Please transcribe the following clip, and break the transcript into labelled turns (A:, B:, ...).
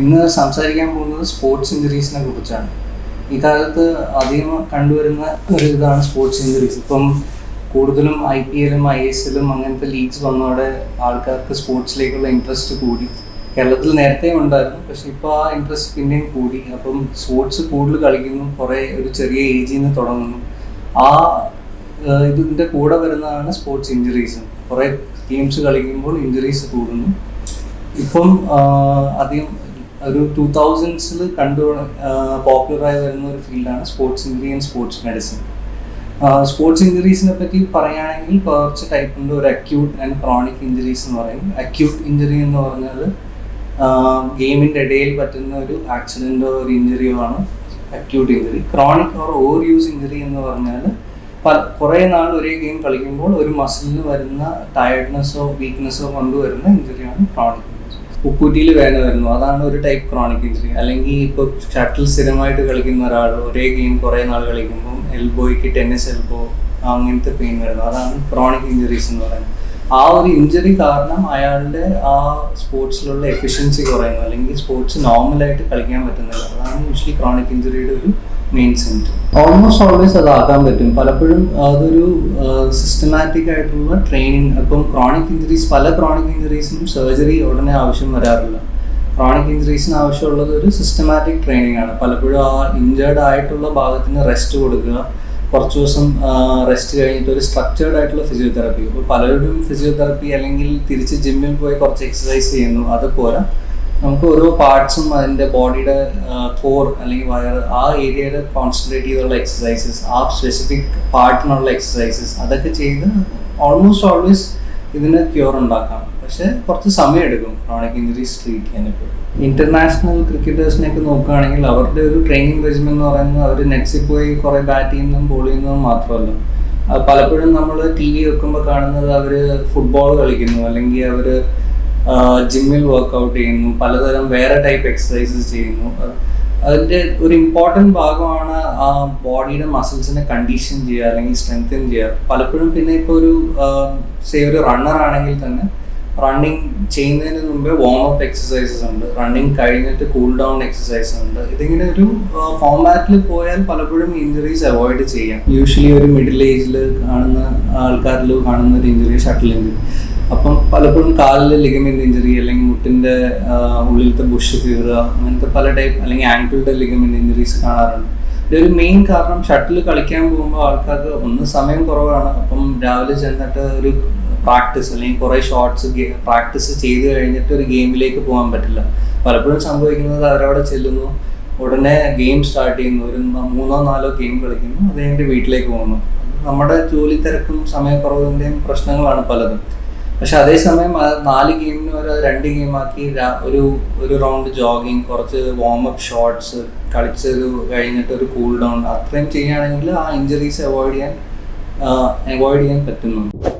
A: ഇന്ന് സംസാരിക്കാൻ പോകുന്നത് സ്പോർട്സ് ഇഞ്ചുറീസിനെ കുറിച്ചാണ്. ഈ കാലത്ത് അധികം കണ്ടുവരുന്ന ഒരു ഇതാണ് സ്പോർട്സ് ഇഞ്ചുറീസ് ഇപ്പം കൂടുതലും ഐ പി എല്ലും ഐ എസ് എല്ലും അങ്ങനത്തെ ലീഗ്സ് വന്നതോടെ ആൾക്കാർക്ക് സ്പോർട്സിലേക്കുള്ള ഇൻട്രസ്റ്റ് കൂടി. കേരളത്തിൽ നേരത്തെ ഉണ്ടായിരുന്നു പക്ഷെ ഇപ്പോൾ ആ ഇൻട്രസ്റ്റ് പിന്നെയും കൂടി. അപ്പം സ്പോർട്സ് കൂടുതൽ കളിക്കുന്നു കുറേ ഒരു ചെറിയ ഏജിൽ നിന്ന് തുടങ്ങുന്നു. ആ ഇതിന്റെ കൂടെ വരുന്നതാണ് സ്പോർട്സ് ഇഞ്ചുറീസ് കുറേ ഗെയിംസ് കളിക്കുമ്പോൾ ഇഞ്ചുറീസ് കൂടുന്നു. ഇപ്പം അധികം ഒരു ടൂ തൗസൻഡ്സിൽ കണ്ടു പോപ്പുലറായി വരുന്ന ഒരു ഫീൽഡാണ് sports injury and sports medicine sports ഇഞ്ചുറീസിനെ പറ്റി പറയുകയാണെങ്കിൽ കുറച്ച് ടൈപ്പ് ഉണ്ട്. ഒരു അക്യൂട്ട് ആൻഡ് ക്രോണിക് ഇഞ്ചുറീസ് എന്ന് പറയും. അക്യൂട്ട് ഇഞ്ചുറി എന്ന് പറഞ്ഞത് ഗെയിമിന്റെ ഇടയിൽ പറ്റുന്ന ഒരു ആക്സിഡന്റോ ഒരു ഇഞ്ചുറിയോ ആണ് acute injury chronic or overuse injury എന്ന് പറഞ്ഞാൽ പല കുറേ നാൾ ഒരേ ഗെയിം കളിക്കുമ്പോൾ ഒരു മസിലിന് വരുന്ന ടയർഡ്നെസ്സോ വീക്ക്നെസ്സോ കൊണ്ടുവരുന്ന ഇഞ്ചുറിയാണ് ക്രോണിക് ഉപ്പൂറ്റിയിൽ വേദന വരുന്നു അതാണ് ഒരു ടൈപ്പ് ക്രോണിക് ഇഞ്ചുറി അല്ലെങ്കിൽ ഇപ്പോൾ ഷട്ടിൽ സ്ഥിരമായിട്ട് കളിക്കുന്ന ഒരാൾ ഒരേ ഗെയിം കുറേ നാൾ കളിക്കുമ്പോൾ എൽബോയ്ക്ക് ടെന്നീസ് എൽബോ അങ്ങനത്തെ പെയിൻ വരുന്നു. അതാണ് ക്രോണിക് ഇഞ്ചുറീസ് എന്ന് പറയുന്നത്. ആ ഒരു ഇഞ്ചുറി കാരണം അയാളുടെ ആ സ്പോർട്സിലുള്ള എഫിഷ്യൻസി കുറയുന്നു. അല്ലെങ്കിൽ സ്പോർട്സ് നോർമലായിട്ട് കളിക്കാൻ പറ്റുന്നില്ല. അതാണ് യൂഷ്വലി ക്രോണിക് ഇഞ്ചുറിയുടെ ഒരു മെയിൻ സിംറ്റം ഓൾമോസ്റ്റ് ഓൾവേസ് അത് ആക്കാൻ പറ്റും. പലപ്പോഴും അതൊരു സിസ്റ്റമാറ്റിക് ആയിട്ടുള്ള ട്രെയിനിങ് ഇപ്പം ക്രോണിക് ഇഞ്ചുറീസ് പല ക്രോണിക് ഇഞ്ചുറീസിനും സർജറി ഉടനെ ആവശ്യം വരാറില്ല. ക്രോണിക് ഇഞ്ചുറീസിന് ആവശ്യമുള്ളത് ഒരു സിസ്റ്റമാറ്റിക് ട്രെയിനിങ് ആണ്. പലപ്പോഴും ആ ഇഞ്ചേർഡ് ആയിട്ടുള്ള ഭാഗത്തിന് റെസ്റ്റ് കൊടുക്കുക. കുറച്ച് ദിവസം റെസ്റ്റ് കഴിഞ്ഞിട്ട് ഒരു സ്ട്രക്ചേർഡ് ആയിട്ടുള്ള ഫിസിയോതെറാപ്പി ഇപ്പോൾ പലരും ഫിസിയോതെറാപ്പി അല്ലെങ്കിൽ തിരിച്ച് ജിമ്മിൽ പോയി കുറച്ച് എക്സസൈസ് ചെയ്യുന്നു അതുപോലെ നമുക്ക് ഓരോ പാർട്സും അതിന്റെ ബോഡിയുടെ കോർ അല്ലെങ്കിൽ വയർ ആ ഏരിയയുടെ കോൺസെൻട്രേറ്റ് ചെയ്തുള്ള എക്സസൈസസ് ആ സ്പെസിഫിക് പാർട്ടിനുള്ള എക്സസൈസസ് അതൊക്കെ ചെയ്ത് ഓൾമോസ്റ്റ് ഓൾവേസ് ഇതിന് ക്യൂർ ഉണ്ടാക്കാം. പക്ഷേ കുറച്ച് സമയമെടുക്കും ക്രോണിക് ഇഞ്ചുറീസ് ട്രീറ്റ് ചെയ്യാനിപ്പോൾ ഇന്റർനാഷണൽ ക്രിക്കറ്റേഴ്സിനെയൊക്കെ നോക്കുകയാണെങ്കിൽ അവരുടെ ഒരു ട്രെയിനിങ് റെജിമെൻ എന്ന് പറയുന്നത് അവർ നെറ്റ്സിൽ പോയി കുറേ ബാറ്റ് ചെയ്യുന്നതും ബോൾ ചെയ്യുന്നതും മാത്രമല്ല. പലപ്പോഴും നമ്മൾ ടി വി വെക്കുമ്പോൾ കാണുന്നത് അവർ ഫുട്ബോൾ കളിക്കുന്നു അല്ലെങ്കിൽ അവർ ജിമ്മിൽ വർക്കൗട്ട് ചെയ്യുന്നു പലതരം വേറെ ടൈപ്പ് എക്സസൈസസ് ചെയ്യുന്നു. അത് അതിന്റെ ഒരു ഇമ്പോർട്ടന്റ് ഭാഗമാണ് ആ ബോഡിയുടെ മസിൽസിനെ കണ്ടീഷൻ ചെയ്യുക അല്ലെങ്കിൽ സ്ട്രെങ്തൻ ചെയ്യുക. പലപ്പോഴും പിന്നെ ഇപ്പോൾ ഒരു സേ ഒരു റണ്ണർ ആണെങ്കിൽ തന്നെ റണ്ണിങ് ചെയ്യുന്നതിന് മുമ്പേ വാം അപ്പ് എക്സസൈസസ് ഉണ്ട് റണ്ണിങ് കഴിഞ്ഞിട്ട് കൂൾ ഡൗൺ എക്സസൈസ് ഉണ്ട്. ഇതിങ്ങനെ ഒരു ഫോമാറ്റിൽ പോയാൽ പലപ്പോഴും ഇഞ്ചുറീസ് അവോയ്ഡ് ചെയ്യാം. യൂഷ്വലി ഒരു മിഡിൽ ഏജിൽ കാണുന്ന ആൾക്കാരിൽ കാണുന്ന ഒരു ഇഞ്ചുറി ഷട്ടിൽ ഇഞ്ചുറി അപ്പം പലപ്പോഴും കാലിലെ ലിഗമെന്റ് ഇഞ്ചുറി അല്ലെങ്കിൽ മുട്ടിന്റെ ഉള്ളിലത്തെ ബുഷ് കീറുക അങ്ങനത്തെ പല ടൈപ്പ് അല്ലെങ്കിൽ ആങ്കിളുടെ ലിഗമെന്റ് ഇഞ്ചുറീസ് കാണാറുണ്ട്. ഇതിന്റെ ഒരു മെയിൻ കാരണം ഷട്ടിൽ കളിക്കാൻ പോകുമ്പോൾ ആൾക്കാർക്ക് ഒന്ന് സമയം കുറവാണ്. അപ്പം രാവിലെ ചെന്നിട്ട് ഒരു പ്രാക്ടീസ് അല്ലെങ്കിൽ കുറേ ഷോർട്സ് പ്രാക്ടീസ് ചെയ്ത് കഴിഞ്ഞിട്ട് ഒരു ഗെയിമിലേക്ക് പോകാൻ പറ്റില്ല. പലപ്പോഴും സംഭവിക്കുന്നത് അവരവിടെ ചെല്ലുന്നു ഉടനെ ഗെയിം സ്റ്റാർട്ട് ചെയ്യുന്നു. ഒരു മൂന്നോ നാലോ ഗെയിം കളിക്കുന്നു അത് കഴിഞ്ഞിട്ട് വീട്ടിലേക്ക് പോകുന്നു. നമ്മുടെ ജോലി തിരക്കും സമയക്കുറവിന്റെയും പ്രശ്നങ്ങളാണ് പലതും. പക്ഷെ അതേസമയം നാല് ഗെയിമിന് ഒരു രണ്ട് ഗെയിമാക്കി ഒരു ഒരു റൗണ്ട് ജോഗിങ് കുറച്ച് വാമപ്പ് ഷോട്ട്സ് കളിച്ചൊരു കഴിഞ്ഞിട്ട് ഒരു കൂൾ ഡൗൺ അത്രയും ചെയ്യുകയാണെങ്കിൽ ആ ഇഞ്ചറീസ് അവോയ്ഡ് ചെയ്യാൻ അവോയ്ഡ് ചെയ്യാൻ പറ്റുന്നുണ്ട്.